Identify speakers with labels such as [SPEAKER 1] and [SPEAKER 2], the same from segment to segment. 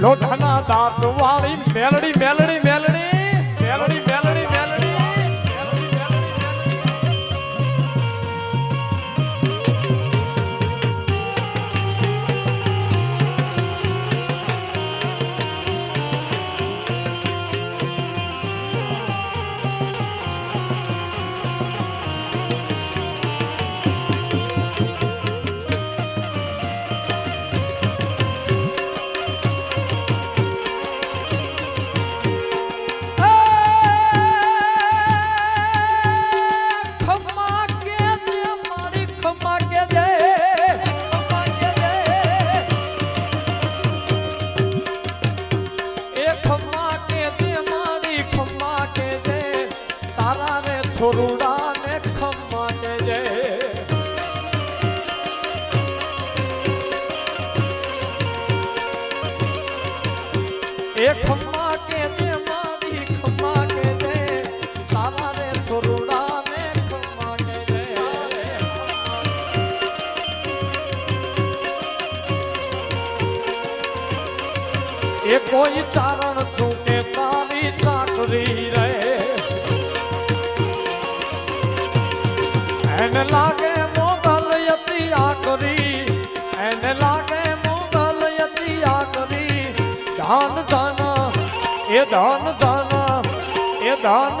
[SPEAKER 1] લોઢાના દાંત વાળી છોરુડાને ખમ્માને જે. એ ખમ્મા કે જે, મારી ખમ્મા કે જે. તારા રે છોરુડાને ખમ્માને જે. એ કોઈ ચારણ છું તારી ચાકરી રે. એને લાગે મોગલ યતી આ કરી, એને લાગે મોગલ યતી આ કરી. ધન ધન એ ધન ધન એ ધન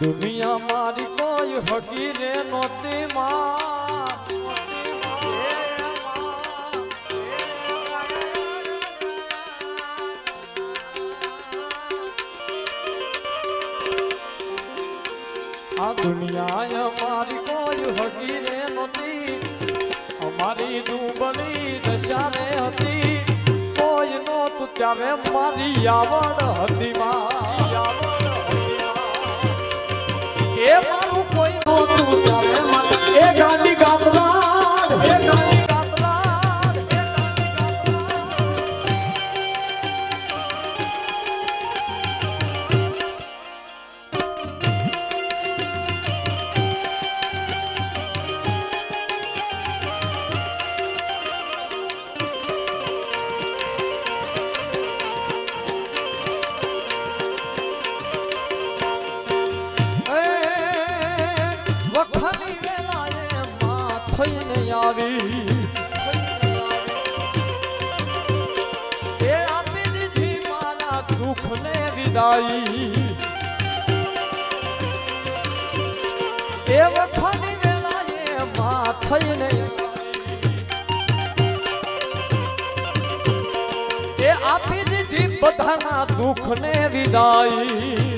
[SPEAKER 1] દુનિયા મારી કોઈ હકી રે નોતી માં. આ દુનિયા અમારી કોઈ હકી રે નોતી અમારી દુબળી દશા રે હતી. કોઈ નોતું ત્યારે મારી આવડ હતી માં. આવડ ગાંધી ગાતનાર એ ગાંધી એ આપી દીધી મારા દુઃખને વિદાઈ એ વખાની વેલાએ માં થઈને એ આપી દીધી બધાના દુઃખને વિદાઈ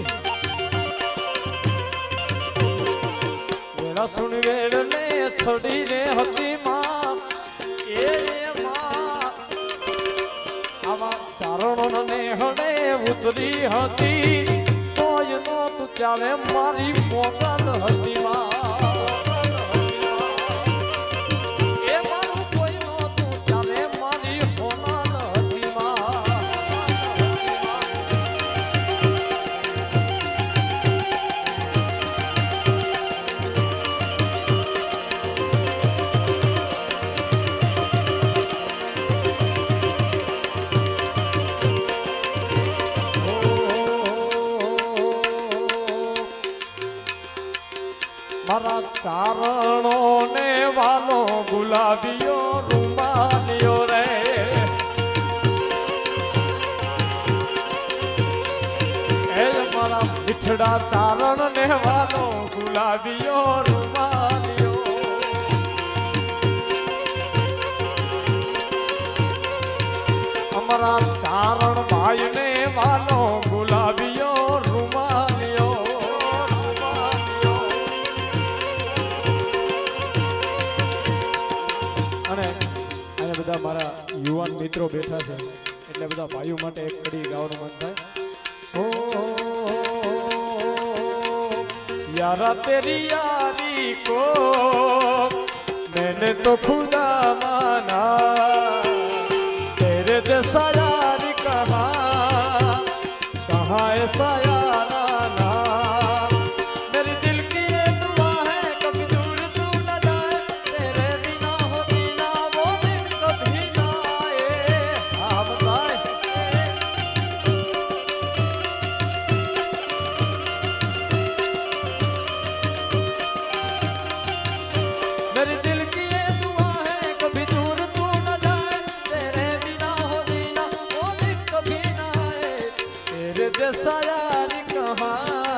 [SPEAKER 1] વેળા ને હતી માં આવા ચારણો ને હડે ઉતરી હતી. નો તું ત્યારે મારી મોગલ હતી માં. મારા ચારણો ને વાલો ગુલાબીઓ રૂમાલિયો રે. એ મારા પીઠડા ચારણ ને વાલો ગુલાબીઓ રૂમાલિયો અમારા ચારણ ભાઈ મિત્રો બેઠા છે. એટલે બધા ભાઈઓ માટે એક કડી ગાવાનું મન થાય. યારા તેરી યારી કો મેને તો ખુદા तेरे जैसा यार कहाँ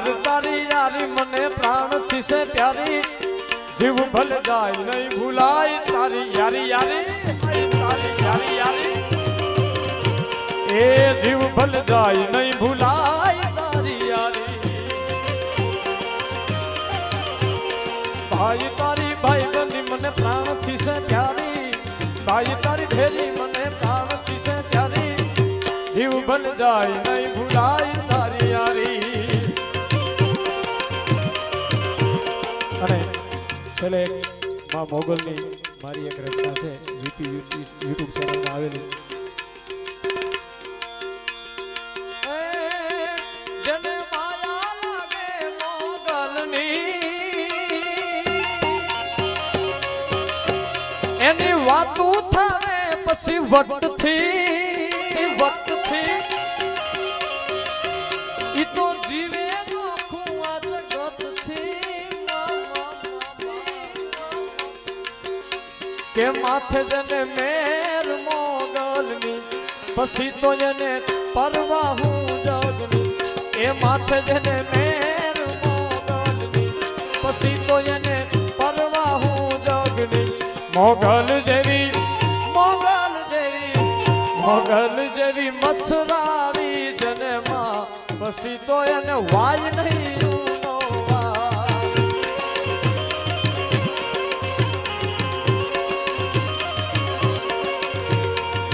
[SPEAKER 1] યાર તારી યારી મને પ્રાણથી છે પ્યારી જીવ ભલ જાય નહીં ભૂલાય, તારી યારી યારી, તારી યારી યારી. એ જીવ ભલ જાય નહીં ભૂલાય, તારી યારી. ભાઈ તારી ભાઈ બંધી મને પ્રાણથી છે પ્યારી ભાઈ તારી ભેરી મને પ્રાણથી છે પ્યારી જીવ ભલ જાય નહીં ભૂલાય છેલ્લે માં મોગલની મારી એક રચના છે. યુટ્યુબ ચેનલમાં આવેલી. એની વાતું થાય પછી વટથી કે માથે જને મેર મોગલની, પછી તો જને પરવા હું જગની. એ માથે જને મેર મોગલની, પછી તો જને પરવા હું જગની. મોગલ જેવી મોગલ જેવી મોગલ જેવી મચ્છરાવી જનમાં પછી તો એને વાજ નહીં.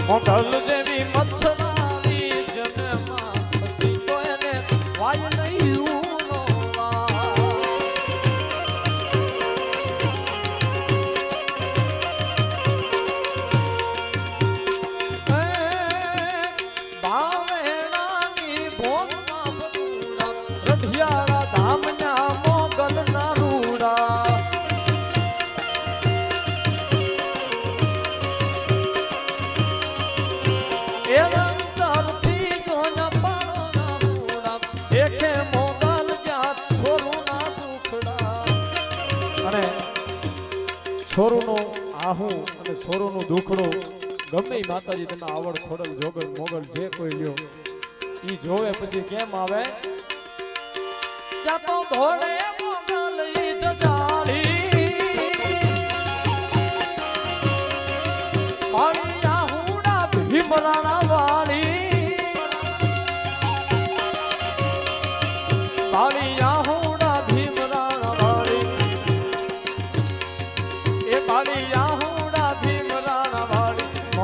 [SPEAKER 1] મોગલ છોરુનું દુખડું ગમે માતાજી તમે આવડ ખોડલ જોગલ મોગલ, જે કોઈ લ્યો, ઈ જોવે પછી કેમ આવે? મારી આહુડા ભીમરાણા વાળી. પાણી આહુડા ભીમરાણા એ પાણી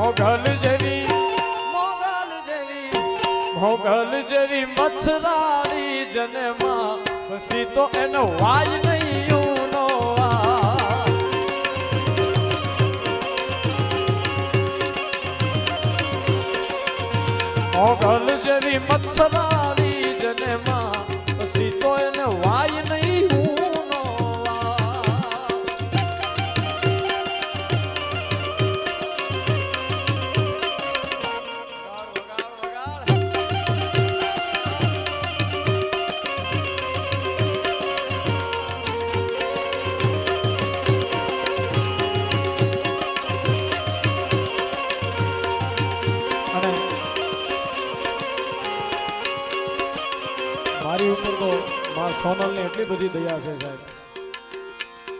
[SPEAKER 1] મોગલ જેવી મોગલ જેવી મોગલ જેવી મચ્છરાળી જન્મા. પછી તો એનો વાય નહીં મોગલ જેવી મત્સરારી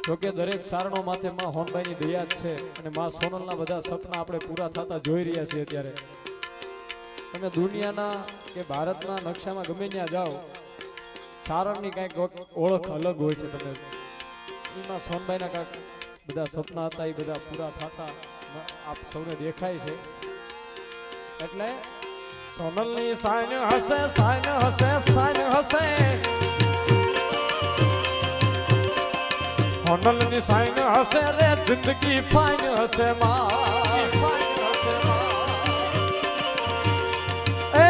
[SPEAKER 1] જોકે દરેક ચારણો માથે માં હોનભાઈની દયા જ છે અને માં સોનલના બધા સપના આપણે પૂરા થતા જોઈ રહ્યા છીએ અત્યારે. તમે દુનિયાના કે ભારતના નકશામાં ગમે ત્યાં જાઓ, ચારણની કાંઈક ઓળખ અલગ હોય છે તમે એમાં સોનભાઈના કાંઈક બધા સપના હતા એ બધા પૂરા થતા આપ સૌને દેખાય છે. એટલે સોનલની સાઈન હશે સાઈન હશે સાઈન હશે. સોનલની સાઈન હશે રે જિંદગી ફાઈન હશે માં. એ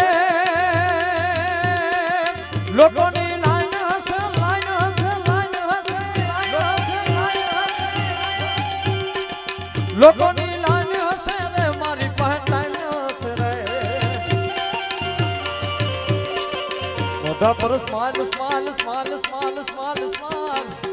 [SPEAKER 1] લોકોની લોકોની લાઈન હશે રે મારી પાસે લાઈન હશે રે બધા પર smile smile smile smile smile smile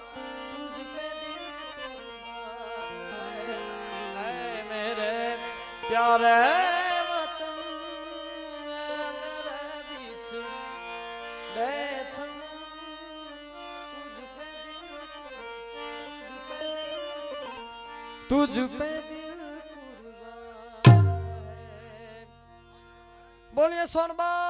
[SPEAKER 1] प्यारे वतन ऐ मेरे बीच बैठूं तुझ पे दिल तुझ पे दिल कुर्बान है बोलिए सोनबाई